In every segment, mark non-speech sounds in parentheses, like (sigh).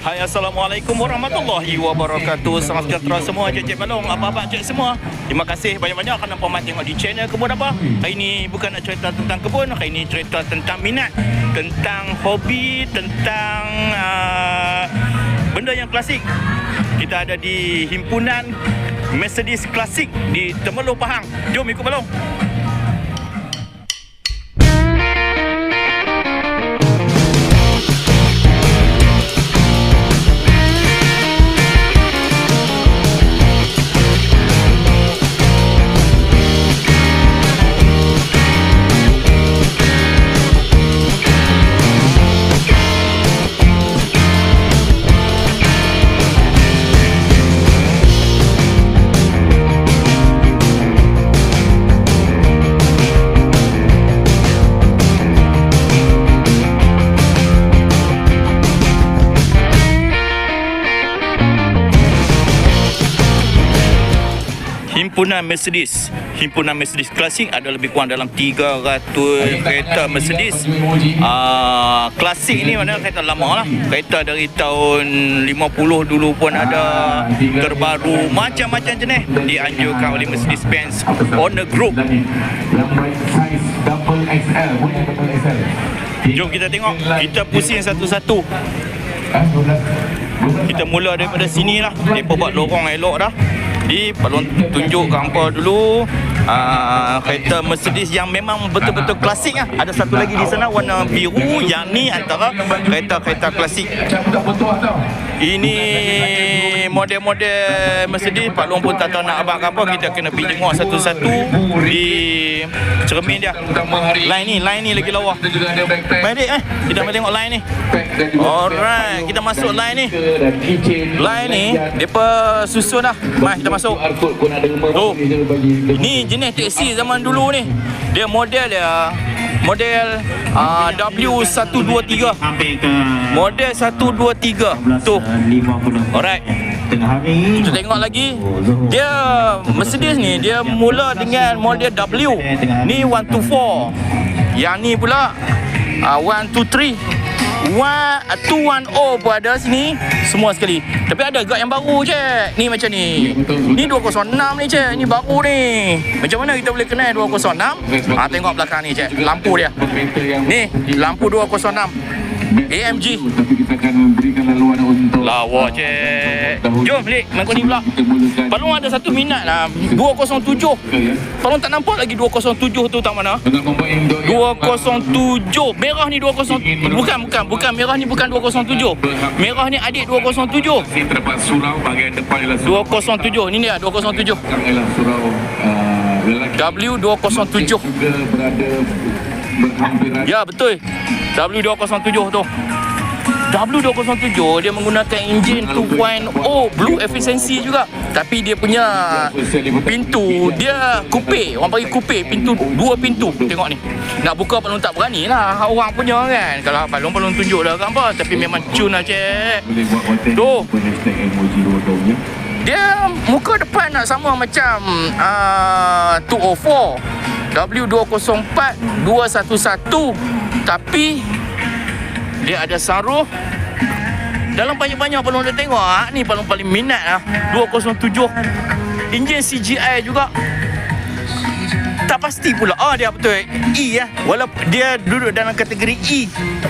Hai Assalamualaikum warahmatullahi wabarakatuh. Salam sejahtera semua Cik-cik balong Apa-apa cik semua. Terima kasih banyak-banyak Kerana pemat tengok di channel Kebun Apa Hari ini bukan nak cerita tentang kebun Hari ini cerita tentang minat Tentang hobi Tentang uh, Benda yang klasik. Kita ada di himpunan Mercedes Klasik Di Temeloh Pahang. Jom ikut balong Himpunan Mercedes. Himpunan Mercedes Klasik ada lebih kurang dalam 300 kereta Mercedes. uh, Klasik ni mana kereta lama lah. Kereta dari tahun 50 dulu pun ada Terbaru. macam-macam jenis Dianjurkan oleh Mercedes-Benz Owner Group. Jom kita tengok. Kita pusing satu-satu. Ah, 12. 12. Kita mula daripada sini lah. Mereka buat lorong elok dah Di Balon tunjuk ke hampa dulu uh, Kereta Mercedes yang memang betul-betul klasik lah Ada satu lagi di sana warna biru Yang ni antara kereta-kereta klasik. Ini model-model Mercedes Pak Long pun tak tahu nak abang apa Kita kena pergi tengok satu-satu Di cermin dia Line ni, line ni lagi lawa. Baik eh Kita mari tengok line ni Alright, kita masuk line ni. Line ni Depa susun dah Mari kita masuk Oh. ni dia bagi. Ni jenis teksi zaman dulu ni. Dia model dia Model uh, W123 Sampai ke Model 123 Tu. 50 Alright Kita tengok lagi. Dia Mercedes ni Dia mula dengan model W. Ni 124 Yang ni pula uh, 123 One, uh, 210 pun ada sini Semua sekali. Tapi ada gak yang baru cik. Ni macam ni. Ni 206 ni cik. Ni baru ni. Macam mana kita boleh kenal 206 ha, Tengok belakang ni cik. Lampu dia. Ni lampu 206 AMG Tapi kita akan berikan laluan untuk Lawa cik. Jom Lik Mangkuk ni pula. Palung ada satu minat lah. 207 ya. Palung tak nampak lagi 207 tu tak mana? Dengan membawa induk yang 207 Merah ni 207 Bukan bukan Bukan. Merah ni bukan 207 Merah ni adik 207 Masih terdapat surau bahagian depan ialah surau. 207 Ni dia 207 belakang ialah surau lelaki. W207 juga berada berhampiran. Ya betul W207 tu. W207 dia menggunakan enjin 2.0 blue efficiency juga. Tapi dia punya pintu dia kupe orang panggil kupe pintu dua pintu. Tengok ni. Nak buka Palung tak berani lah. Orang punya kan. Kalau Palung Palung tunjuk dah kan apa tapi memang cun lah cik. Buat konten Tu. Dia muka depan nak sama macam uh, 204 W204 211 tapi dia ada saruh. Dalam banyak-banyak Palung dah tengok ah, ni Palung paling minat lah 207 enjin CGI juga. Tak pasti pula. Oh dia betul. E ya walaupun dia duduk dalam kategori E.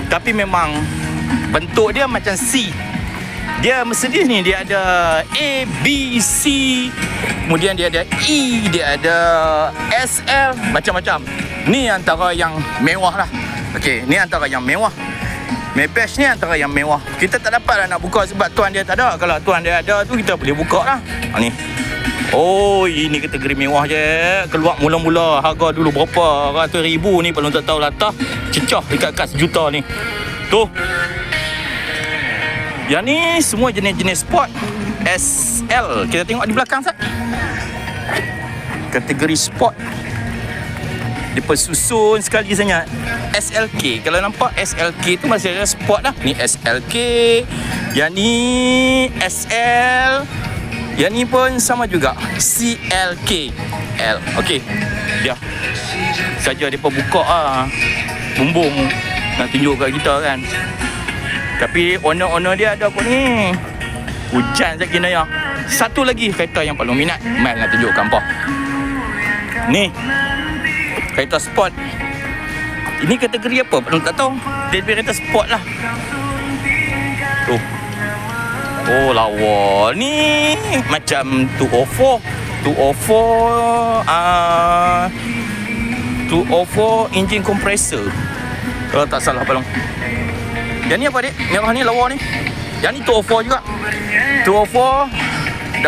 Tapi memang bentuk dia macam C dia Mercedes ni dia ada A, B, C. Kemudian dia ada E, dia ada SL Macam-macam. Ni antara yang mewah lah. Okey, ni antara yang mewah. Maybach ni antara yang mewah. Kita tak dapat lah nak buka sebab tuan dia tak ada. Kalau tuan dia ada tu kita boleh buka lah. Ha, Ni. Oh, ini kategori mewah je. Keluar mula-mula. Harga dulu berapa? Ratus ribu ni belum tak tahu latah Cecah dekat kad sejuta ni. Tu yang ni semua jenis-jenis sport SL. Kita tengok di belakang sat. Kategori sport. Dia persusun sekali sangat. SLK. Kalau nampak SLK tu masih ada sport lah. Ni SLK. Yang ni SL. Yang ni pun sama juga. CLK. L. Okey. Dia. Saja dia buka ah. Bumbung. Nak tunjuk kat kita kan. Tapi owner-owner dia ada apa ni? Hujan saya kena ya. Satu lagi kereta yang paling minat. Mai nak tunjukkan apa. Ni. Kereta sport. Ini kategori apa? Belum tak tahu. Dia dia kereta sport lah. Tu. Oh lawa ni macam 204. 204 ah uh, 204 engine compressor. Kalau tak salah balong. Yang ni apa dik? Merah ni lawa ni. Yang ni 204 juga. 204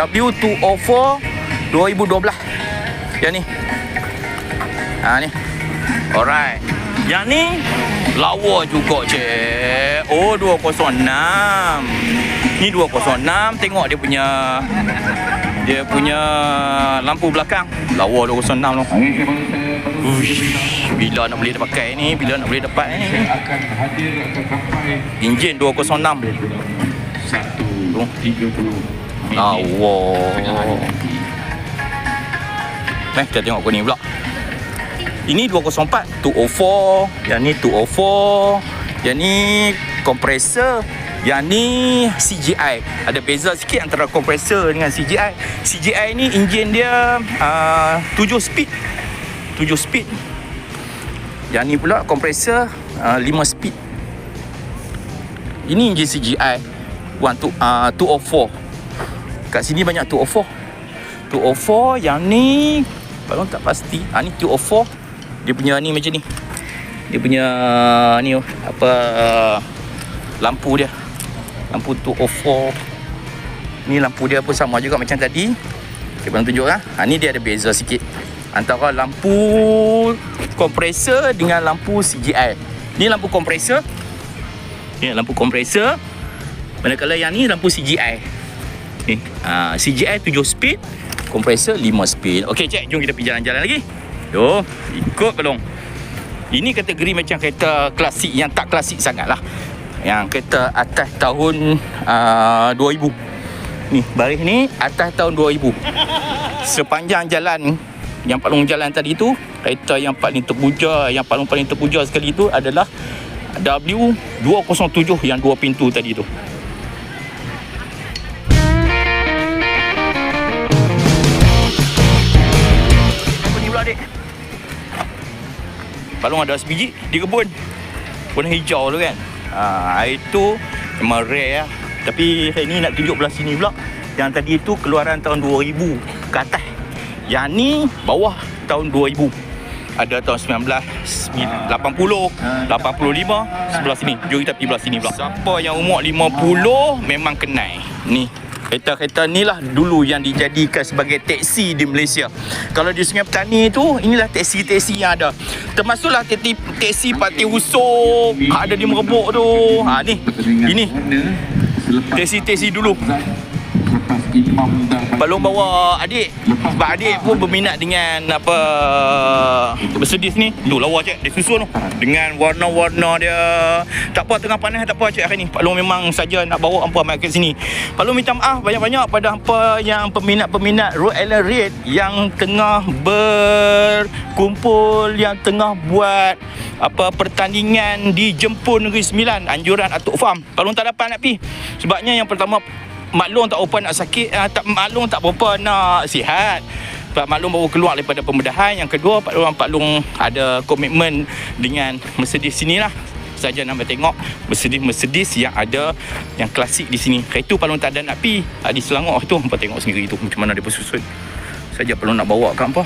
W204 2012. Yang ni. Ha ni. Alright. Yang ni lawa juga cik. Oh 206. Ni 206 tengok dia punya dia punya lampu belakang. Lawa 206 tu. Uish, bila nak boleh pakai ni, bila nak boleh dapat ni. akan hadir akan sampai Enjin 206. satu Oh. tiga puluh. Lawa. Eh, kita tengok ni pula. Ini 204, 204. Yang ni 204. Yang ni kompresor. Yang ni CGI. Ada beza sikit antara kompresor dengan CGI. CGI ni enjin dia uh, 7 speed. 7 speed. Yang ni pula kompresor uh, 5 speed. Ini enjin CGI. One tu uh, 204. Kat sini banyak 204. 204 yang ni Balong tak pasti. Ha ni 204. Dia punya ni macam ni. Dia punya ni oh, apa uh, lampu dia. Lampu 204. Ni lampu dia pun sama juga macam tadi. Okay, Balong tunjuk lah. Ha ni dia ada beza sikit. Antara lampu kompresor dengan lampu CGI. Ni lampu kompresor. Ni lampu kompresor. Manakala yang ni lampu CGI. Ni, uh, CGI 7 speed, kompresor 5 speed. Okey, cek, jom kita pergi jalan-jalan lagi. Jom, ikut belum? Ini kategori macam kereta klasik yang tak klasik sangat lah. Yang kereta atas tahun uh, 2000. Ni, baris ni atas tahun 2000. Sepanjang jalan yang paling jalan tadi tu, kereta yang paling terpuja, yang paling-paling terpuja sekali tu adalah W207 yang dua pintu tadi tu. Balong ada sebiji di kebun. Warna hijau tu kan. Ha, air tu memang rare lah. Tapi hari ni nak tunjuk belah sini pula. Yang tadi tu keluaran tahun 2000 ke atas. Yang ni bawah tahun 2000. Ada tahun 1980, 85, sebelah sini. Jom kita pergi belah sini pula. Siapa yang umur 50 memang kenal. Ni, Kereta-kereta ni lah dulu yang dijadikan sebagai teksi di Malaysia. Kalau di Sungai Petani tu, inilah teksi-teksi yang ada. Termasuklah teksi, teksi Pati Usop, ada di Merebuk tu. Ha ni, ini teksi-teksi dulu. Imam Balong bawa adik. Sebab adik pun berminat dengan apa Mercedes ni. Tu lawa cik. Dia susun tu. Dengan warna-warna dia. Tak apa tengah panas Tak apa cik hari ni. Pak Long memang saja nak bawa hampa mai kat sini. Pak Long minta maaf banyak-banyak pada hampa yang peminat-peminat Road Island Raid Yang tengah berkumpul Yang tengah buat apa pertandingan di Jempun Negeri Sembilan anjuran Atuk Farm Pak Long tak dapat nak pergi. Sebabnya yang pertama maklum tak apa nak sakit uh, tak maklum tak apa nak sihat Pak Maklum baru keluar daripada pembedahan Yang kedua Pak Long, Pak Long ada komitmen dengan Mercedes sini lah saja nak tengok Mercedes-Mercedes yang ada yang klasik di sini. Kereta Pak Long tak ada nak pi Ah, di Selangor tu hampa tengok sendiri tu macam mana dia bersusun. Saja Pak nak bawa ke hampa.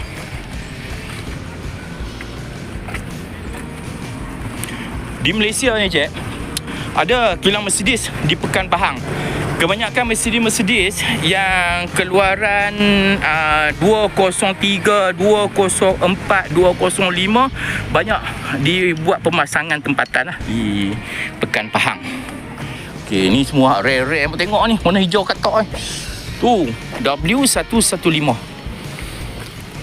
Di Malaysia ni cik ada kilang Mercedes di Pekan Pahang. Kebanyakan Mercedes-Mercedes yang keluaran uh, 203, 204, 205 banyak dibuat pemasangan tempatan lah di Pekan Pahang. Okey, ni semua rare-rare yang tengok ni. Warna hijau katak ni. Tu, W115.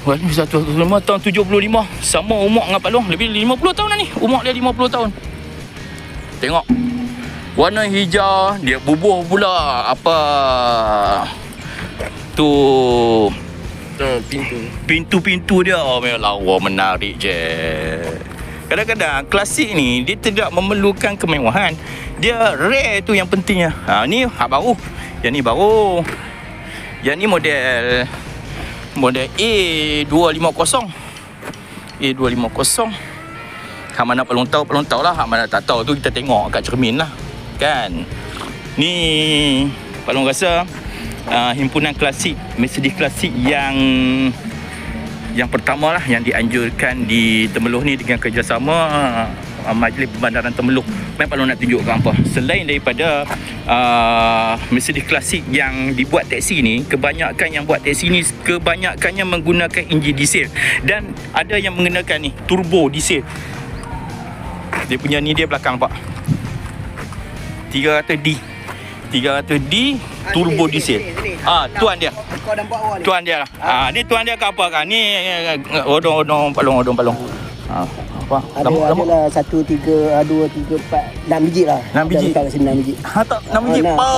W115 tahun 75. Sama umur dengan Pak Long. Lebih 50 tahun dah ni. Umur dia 50 tahun. Tengok. Warna hijau dia bubuh pula apa tu Tu pintu. pintu-pintu dia oh memang lawa menarik je. Kadang-kadang klasik ni dia tidak memerlukan kemewahan. Dia rare tu yang pentingnya. Ha ni hak baru. Yang ni baru. Yang ni model model A250. A250. Hak mana tahu, pelong tahu lah. Hak mana tak tahu tu kita tengok kat cermin lah. Kan? Ni Palung rasa uh, himpunan klasik Mercedes klasik yang yang pertama lah yang dianjurkan di Temeloh ni dengan kerjasama uh, Majlis Pembandaran Temeloh. Memang Palung nak tunjuk ke apa. Selain daripada uh, Mercedes klasik yang dibuat teksi ni, kebanyakan yang buat teksi ni kebanyakannya menggunakan enjin diesel dan ada yang menggunakan ni turbo diesel. Dia punya ni dia belakang pak. 300D. 300D turbo diesel. Ah, tuan dia. Tuan dia lah. Ah, ni tuan dia ke apa kan? Ni eh, odong-odong palung odong palung. Ah, apa? Ada Lama- lama- adalah satu tiga ah, dua tiga empat enam biji lah. Enam biji? Kat sini enam biji. Ha tak 6 biji. Nak. Pa,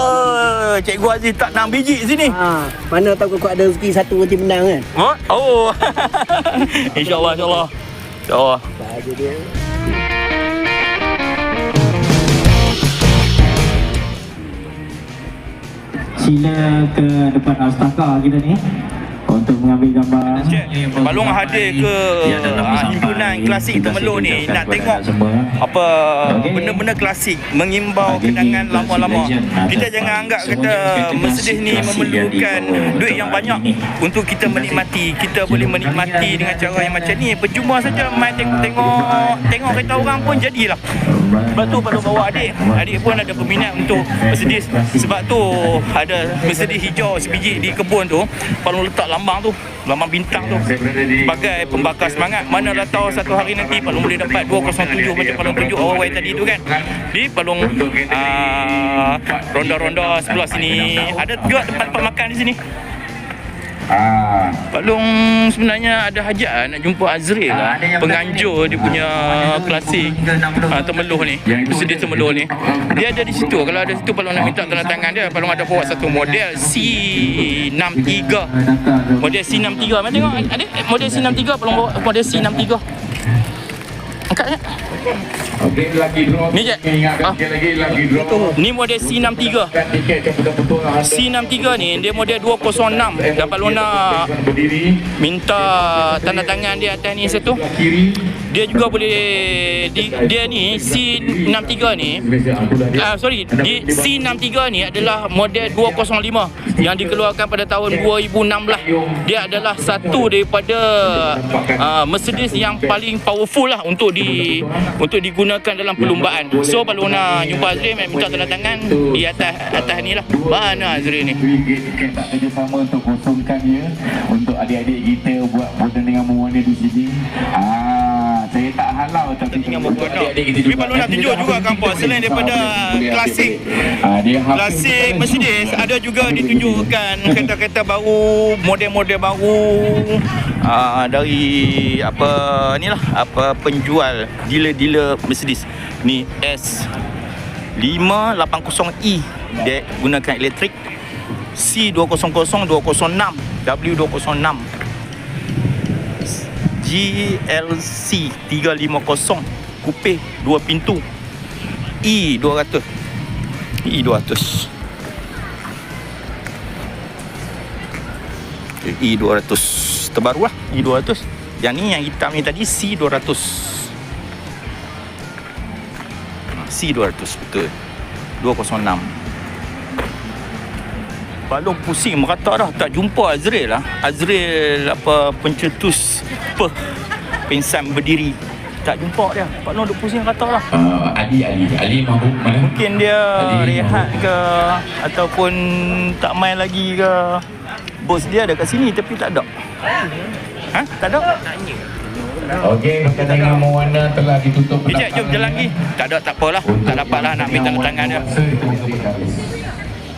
Cikgu Aziz tak 6 biji sini. Ha, mana tahu kau ada rezeki satu nanti menang kan? Ha? Oh. (laughs) InsyaAllah, insyaAllah. InsyaAllah. Baju dia. Sila ke depan Astaka kita ni untuk mengambil gambar. Cik, Balung hadir ke ah, himpunan klasik Temeloh ni nak tengok apa benda-benda klasik mengimbau kenangan lama-lama. Kita jangan anggap kata Mercedes klasik- ni memerlukan duit yang banyak untuk kita menikmati. Kita boleh menikmati dengan cara yang macam ni. Percuma saja main tengok-tengok tengok kereta orang pun jadilah. Sebab tu perlu bawa adik. Adik pun ada peminat untuk Mercedes. Sebab tu ada Mercedes hijau sebiji di kebun tu. Perlu letak lambang tu. Lambang bintang tu. Sebagai pembakar semangat. Mana dah tahu satu hari nanti Palung boleh dapat 207 macam Palung tunjuk awal-awal tadi tu kan. Di Palung uh, ronda-ronda sebelah sini. Ada juga tempat-tempat makan di sini. Ah, Palung sebenarnya ada hajat lah nak jumpa Azril lah. penganjur dia punya klasik uh, Temeloh ni. Mercedes Temeloh ni. Dia ada di situ. Kalau ada situ Palung nak minta tanda tangan dia. Palung ada bawa satu model C63 model C63 mana tengok adik? Model C63 Palung bawa model C63 angkat draw. Ni. Ingatkan Ah. ni model C63 Dan tiket yang betul-betul anda C63 ni dia model 206 dapat berdiri minta tanda tangan dia atas ni satu dia juga boleh di, dia ni C63 ni Ah sorry, di C63 ni adalah model 205 yang dikeluarkan pada tahun 2016. Dia adalah satu daripada uh, Mercedes yang paling powerful lah untuk di untuk digunakan dalam perlumbaan. So kalau nak jumpa Azri minta tanda tangan di atas atas ni lah. Mana Azri ni? Kerjasama untuk kosongkan dia untuk adik-adik kita buat pertandingan mewarna di sini. Ah, tak halau tapi Tinggal berpondok. Tapi kalau nak tunjuk juga kampus selain daripada klasik Ah, dia hafiz Klasik Mercedes ada juga ditunjukkan kereta-kereta baru, model-model baru uh, dari apa ni lah, apa penjual dealer-dealer Mercedes. Ni S 580E dia gunakan elektrik C200 206 W206 GLC 350 coupe dua pintu. E E200 E200 E200 terbaru lah E200 yang ni yang hitam ni tadi C200 C200 betul. 206 Balong pusing merata dah tak jumpa Azril lah. Azril apa pencetus pe pensan berdiri. Tak jumpa dia. Balong duk pusing merata lah. Ah, Ali Ali. Ali mabuk mana? Mungkin dia Tadi rehat ke Ataupun tak main lagi ke. Bos dia ada kat sini tapi tak ada. Ha? Tak ada? Okey, pertandingan mewarna telah ditutup. Ijat, jom jalan lagi. Tak ada, tak apalah. Tak dapat lah nak ambil tanda tangan dia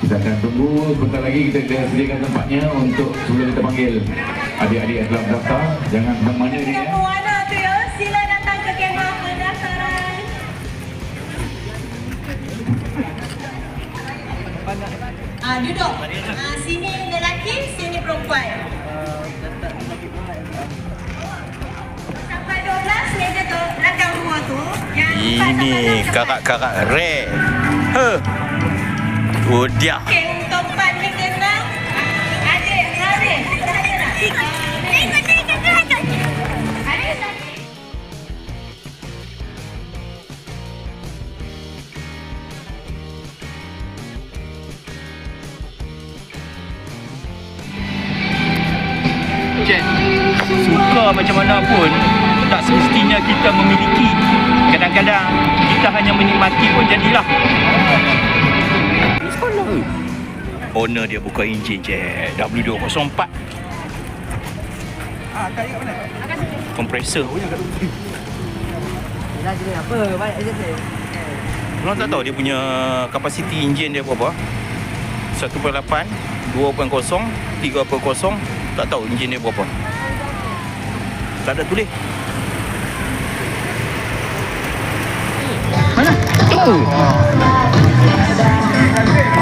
Kita akan tunggu sebentar lagi kita dah sediakan tempatnya untuk sebelum kita panggil adik-adik yang telah mendaftar. Jangan mana-mana ni ya. Pewarna tu ya, sila datang ke kemah pendaftaran. Ah, duduk. Ah, sini lelaki, sini perempuan. Sampai 12, meja tu belakang dua. Ini karak-karak rare. Huh. Tu dia. Okey, untuk 4 hingga 6. Adik, Haris. Saya nak. Adik, Adik. Cik, suka macam mana pun tak semestinya kita memiliki. Kadang-kadang kita hanya menikmati pun jadilah. Owner dia buka enjin je W204 Kompresor. Korang tak tahu dia punya kapasiti enjin dia berapa? 1.8 2.0 3.0 Tak tahu enjin dia berapa. Tak ada tulis. Mana? Oh.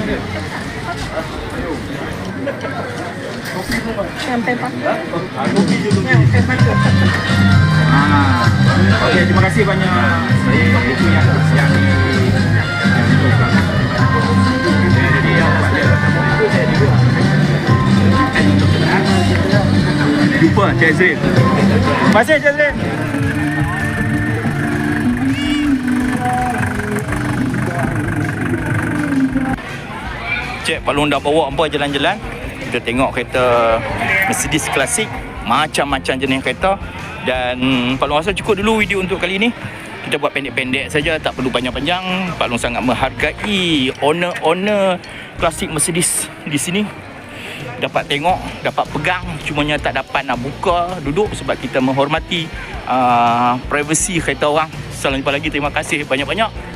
berdiri. Ah. Okey, terima kasih banyak. Saya itu yang yang di yang. Jadi yang Jumpa Cik Zrin. Terima kasih Cik Zrin. Cik Pak Long dah bawa apa jalan-jalan. Kita tengok kereta Mercedes klasik Macam-macam jenis kereta. Dan Pak Long rasa cukup dulu video untuk kali ni Kita buat pendek-pendek saja Tak perlu panjang-panjang. Pak Long sangat menghargai Owner-owner Klasik Mercedes di sini. Dapat tengok Dapat pegang Cumanya tak dapat nak buka Duduk Sebab kita menghormati uh, Privacy kereta orang. Salam jumpa lagi Terima kasih banyak-banyak